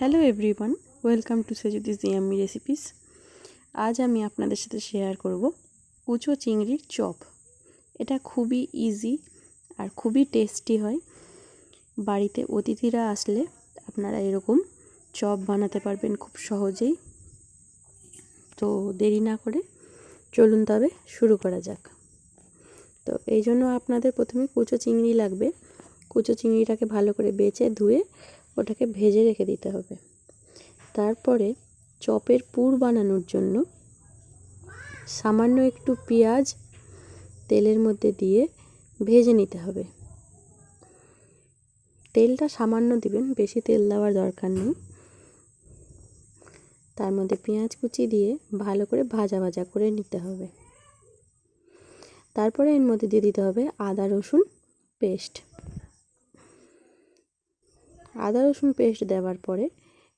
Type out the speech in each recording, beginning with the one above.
Hello everyone, welcome to Sejudi's yummy recipes. আজ আমি আপনাদের সাথে শেয়ার করব কুচো চিংড়ির চপ। এটা খুবই ইজি আর খুবই টেস্টি হয়। বাড়িতে অতিথিরা আসলে আপনারা এরকম চপ বানাতে পারবেন খুব সহজেই। তো দেরি না করে চলুন তবে শুরু করা যাক। তো এই জন্য আপনাদের প্রথমে কুচো চিংড়ি লাগবে। কুচো চিংড়িটাকে ভালো করে বেছে ধুয়ে ওটাকে ভেজে রেখে দিতে হবে। তারপরে চপের পুর বানানোর জন্য সামান্য একটু পেঁয়াজ তেলের মধ্যে দিয়ে ভেজে নিতে হবে। তেলটা সামান্য দিবেন, বেশি তেল দেওয়ার দরকার নেই। তার মধ্যে পেঁয়াজ কুচি দিয়ে ভালো করে ভাজা ভাজা করে নিতে হবে। তারপরে এর মধ্যে দিয়ে দিতে হবে আদা রসুন পেস্ট। আদা রসুন পেস্ট দেওয়ার পরে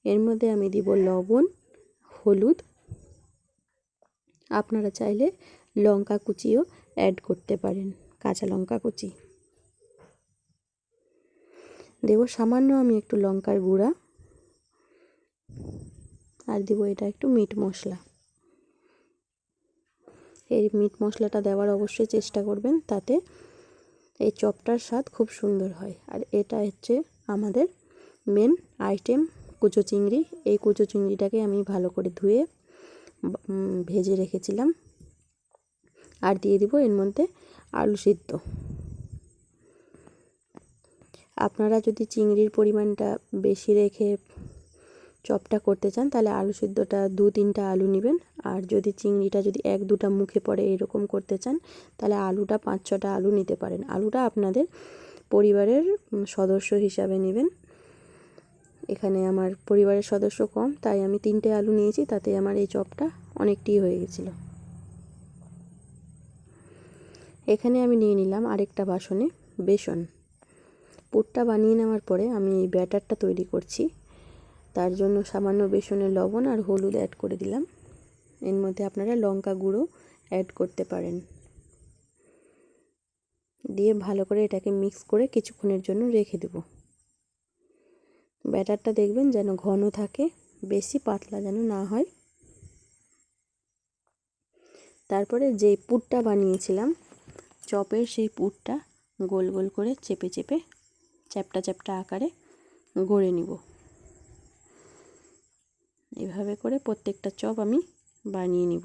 এর মধ্যে আমি দিব লবণ, হলুদ। আপনারা চাইলে লঙ্কা কুচিও অ্যাড করতে পারেন, কাঁচা লঙ্কা কুচি। দেব সামান্য আমি একটু লঙ্কার গুঁড়া। আর দিব এটা একটু মিট মশলা। এই মিট মশলাটা দেওয়ার অবশ্যই চেষ্টা করবেন, তাতে এই চপটার স্বাদ খুব সুন্দর হয়। আর এটা হচ্ছে আমাদের মেন আইটেম কুচো চিংড়ি। এই কুচো চিংড়িটাকে আমি ভালো করে ধুয়ে ভেজে রেখেছিলাম। আর দিয়ে দিব এর মধ্যে আলু সিদ্ধ। আপনারা যদি চিংড়ির পরিমাণটা বেশি রেখে চপটা করতে চান, তাহলে আলু সিদ্ধটা দু তিনটা আলু নেবেন। আর যদি চিংড়িটা যদি এক দুটা মুখে পড়ে এরকম করতে চান, তাহলে আলুটা পাঁচ ছটা আলু নিতে পারেন। আলুটা আপনাদের পরিবারের সদস্য হিসাবে নেবেন। এখানে আমার পরিবারের সদস্য কম, তাই আমি তিনটে আলু নিয়েছি, তাতে আমার এই চপটা অনেকটি হয়ে গেছিল। এখানে আমি নিয়ে নিলাম আরেকটা বাসনে বেসন। পুরটা বানিয়ে নেওয়ার পরে আমি এই ব্যাটারটা তৈরি করছি। তার জন্য সামান্য বেসনের লবণ আর হলুদ অ্যাড করে দিলাম। এর মধ্যে আপনারা লঙ্কা গুঁড়ো অ্যাড করতে পারেন। দিয়ে ভালো করে এটাকে মিক্স করে কিছুক্ষণের জন্য রেখে দেবো। ব্যাটারটা দেখবেন যেন ঘন থাকে, বেশি পাতলা যেন না হয়। তারপরে যে পুরটা বানিয়েছিলাম, চপের সেই পুরটা গোল গোল করে চেপে চেপে চ্যাপটা চ্যাপটা আকারে গড়ে নিব। এভাবে করে প্রত্যেকটা চপ আমি বানিয়ে নিব।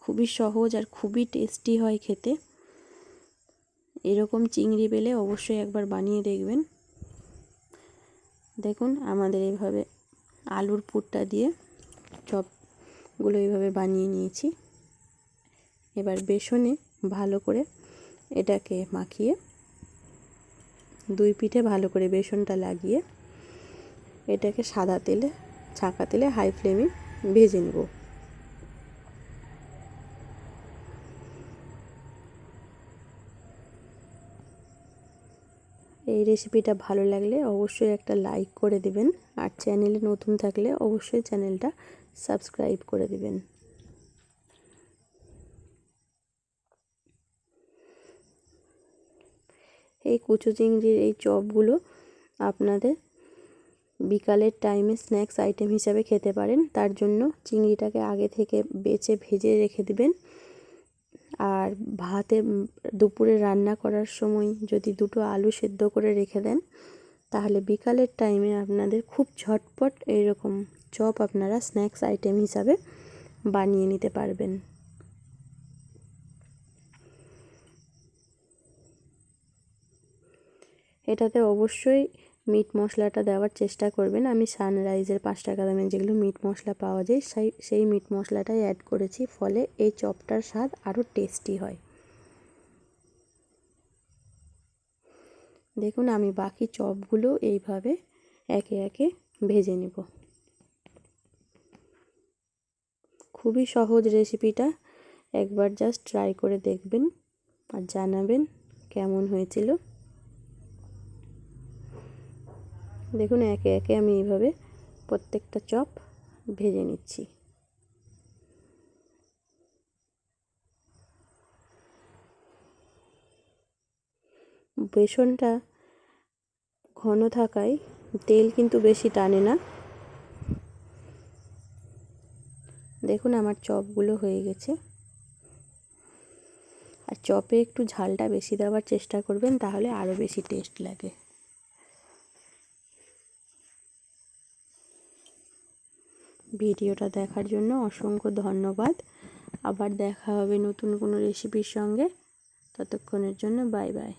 খুবই সহজ আর খুবই টেস্টি হয় খেতে। এরকম চিংড়ি পেলে অবশ্যই একবার বানিয়ে দেখবেন। দেখুন আমাদের এইভাবে আলুর পুরটা দিয়ে চপগুলো এইভাবে বানিয়ে নিয়েছি। এবার বেসনে ভালো করে এটাকে মাখিয়ে দুই পিঠে ভালো করে বেসনটা লাগিয়ে এটাকে সাদা তেলে, ছাঁকা তেলে হাই ফ্লেমে ভেজে নেব। এই রেসিপিটা ভালো লাগলে অবশ্যই একটা লাইক করে দেবেন। আর চ্যানেলে নতুন থাকলে অবশ্যই চ্যানেলটা সাবস্ক্রাইব করে দেবেন। এই কুচু চিংড়ির এই চপগুলো আপনাদের বিকালের টাইমে স্ন্যাক্স আইটেম হিসাবে খেতে পারেন। তার জন্য চিংড়িটাকে আগে থেকে বেছে ভেজে রেখে দেবেন। আর ভাতে দুপুরে রান্না করার সময় যদি দুটো আলু সেদ্ধ করে রেখে দেন, তাহলে বিকালের টাইমে আপনাদের খুব ঝটপট এইরকম চপ আপনারা স্ন্যাক্স আইটেম হিসাবে বানিয়ে নিতে পারবেন। এটাতে অবশ্যই মিট মশলাটা দেওয়ার চেষ্টা করবেন। আমি সানরাইজের পাঁচ টাকা দামের যেগুলো মিট মশলা পাওয়া যায়, সেই সেই মিট মশলাটাই অ্যাড করেছি। ফলে এই চপটার স্বাদ আরও টেস্টি হয়। দেখুন, আমি বাকি চপগুলো এইভাবে একে একে ভেজে নেব। খুবই সহজ রেসিপিটা একবার জাস্ট ট্রাই করে দেখবেন আর জানাবেন কেমন হয়েছিল। দেখুন, একে একে আমি এইভাবে প্রত্যেকটা চপ ভেজে নিচ্ছি। বেসনটা ঘন থাকায় তেল কিন্তু বেশি টানে না। দেখুন, আমার চপগুলো হয়ে গেছে। আর চপে একটু ঝালটা বেশি দেওয়ার চেষ্টা করবেন, তাহলে আরও বেশি টেস্ট লাগে। ভিডিওটা দেখার জন্য অসংখ্য ধন্যবাদ। আবার দেখা হবে নতুন কোনো রেসিপির সঙ্গে। ততক্ষণের জন্য বাই বাই।